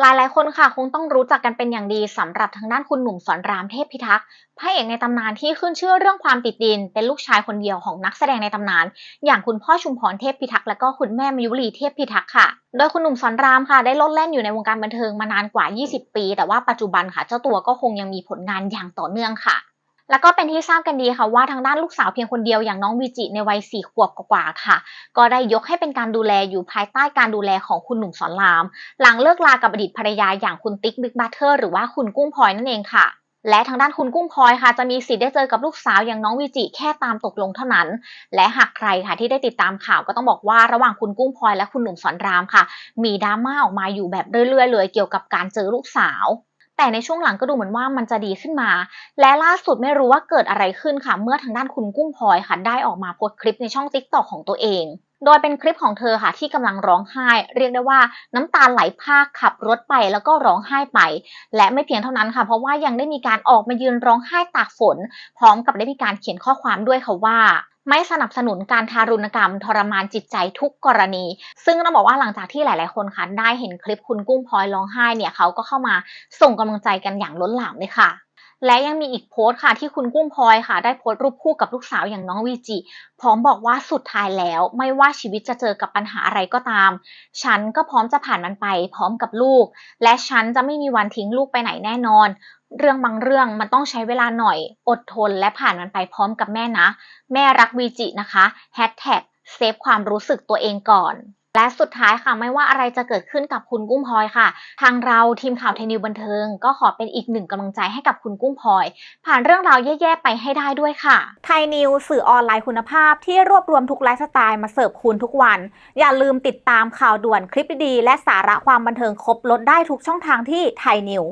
หลายหลายคนค่ะ คงต้องรู้จักกันเป็นอย่างดีสำหรับทางด้านคุณหนุ่มสอนรามเทพพิทักษ์พระเอกในตำนานที่ขึ้นชื่อเรื่องความติดดิน เป็นลูกชายคนเดียวของนักแสดงในตำนาน อย่างคุณพ่อชุมพรเทพพิทักษ์และก็คุณแม่มยุรีเทพพิทักษ์ค่ะ โดยคุณหนุ่มสอนรามค่ะ ได้ลดแล่นอยู่ในวงการบันเทิงมานานกว่า 20 ปี แต่ว่าปัจจุบันค่ะ เจ้าตัวก็คงยังมีผลงานอย่างต่อเนื่องค่ะ แล้วก็เป็นที่ทราบกันดีค่ะว่าทางด้านลูกสาวเพียงคนเดียวอย่างน้องวีจิในวัยสี่ขวบกว่าค่ะ ก็ได้ยกให้เป็นการดูแลอยู่ภายใต้การดูแลของคุณหนุ่มสอนราม หลังเลิกลากับอดีตภรรยาอย่างคุณติ๊กบิ๊กบัตเตอร์หรือว่าคุณกุ้งพลอยนั่นเองค่ะและทางด้านคุณกุ้งพลอยค่ะ จะมีสิทธิ์ได้เจอกับลูกสาวอย่างน้องวีจิแค่ตามตกลงเท่านั้น และหากใครค่ะที่ได้ติดตามข่าวก็ต้องบอกว่าระหว่างคุณกุ้งพลอยและคุณหนุ่มสอนรามค่ะ มีดราม่าออกมาอยู่แบบเรื่อยๆเลยเกี่ยวกับการเจอลูกสาว แต่ในช่วงหลังก็ดูเหมือนว่ามันจะดีขึ้นมา และล่าสุดไม่รู้ว่าเกิดอะไรขึ้นค่ะ เมื่อทางด้านคุณกุ้งพลอยค่ะ ได้ออกมาโพสต์คลิปในช่องติ๊กตอกของตัวเอง โดยเป็นคลิปของเธอค่ะ ที่กำลังร้องไห้ เรียกได้ว่าน้ำตาไหลพากขับรถไปแล้วก็ร้องไห้ไป และไม่เพียงเท่านั้นค่ะ เพราะว่ายังได้มีการออกมายืนร้องไห้ตากฝน พร้อมกับได้มีการเขียนข้อความด้วยค่ะว่า ไม่สนับสนุนการทารุณกรรม ทรมานจิตใจทุกกรณี ซึ่งต้องบอกว่าหลังจากที่หลาย ๆ คนค่ะได้เห็นคลิปคุณกุ้งพลอยร้องไห้เนี่ยเขาก็เข้ามาส่งกำลังใจกันอย่างล้นหลามเลยค่ะและยังมีอีกโพสต์ค่ะที่คุณกุ้งพลอยค่ะ ได้โพสต์รูปคู่กับลูกสาวอย่างน้องวีจิพร้อมบอกว่าสุดท้ายแล้ว ไม่ว่าชีวิตจะเจอกับปัญหาอะไรก็ตาม ฉันก็พร้อมจะผ่านมันไปพร้อมกับลูก และฉันจะไม่มีวันทิ้งลูกไปไหนแน่นอน เรื่องบางเรื่องมันต้องใช้เวลาหน่อยอดทนและผ่านมันไปพร้อมกับแม่นะ แม่รักวีจินะคะแฮชแท็กเซฟความรู้สึกตัวเองก่อน และสุดท้ายค่ะไม่ว่าอะไรจะเกิดขึ้นกับคุณกุ้งพลอยค่ะ ทางเราทีมข่าวเทนิวบันเทิง ก็ขอเป็นอีกหนึ่งกำลังใจให้กับคุณกุ้งพลอย ผ่านเรื่องราวแย่ๆไปให้ได้ด้วยค่ะ ไทยนิวสื่อออนไลน์คุณภาพที่รวบรวมทุกไลฟ์สไตล์มาเสิร์ฟคุณทุกวัน อย่าลืมติดตามข่าวด่วนคลิปดีๆและสาระความบันเทิงครบลดได้ทุกช่องทางที่ไทยนิว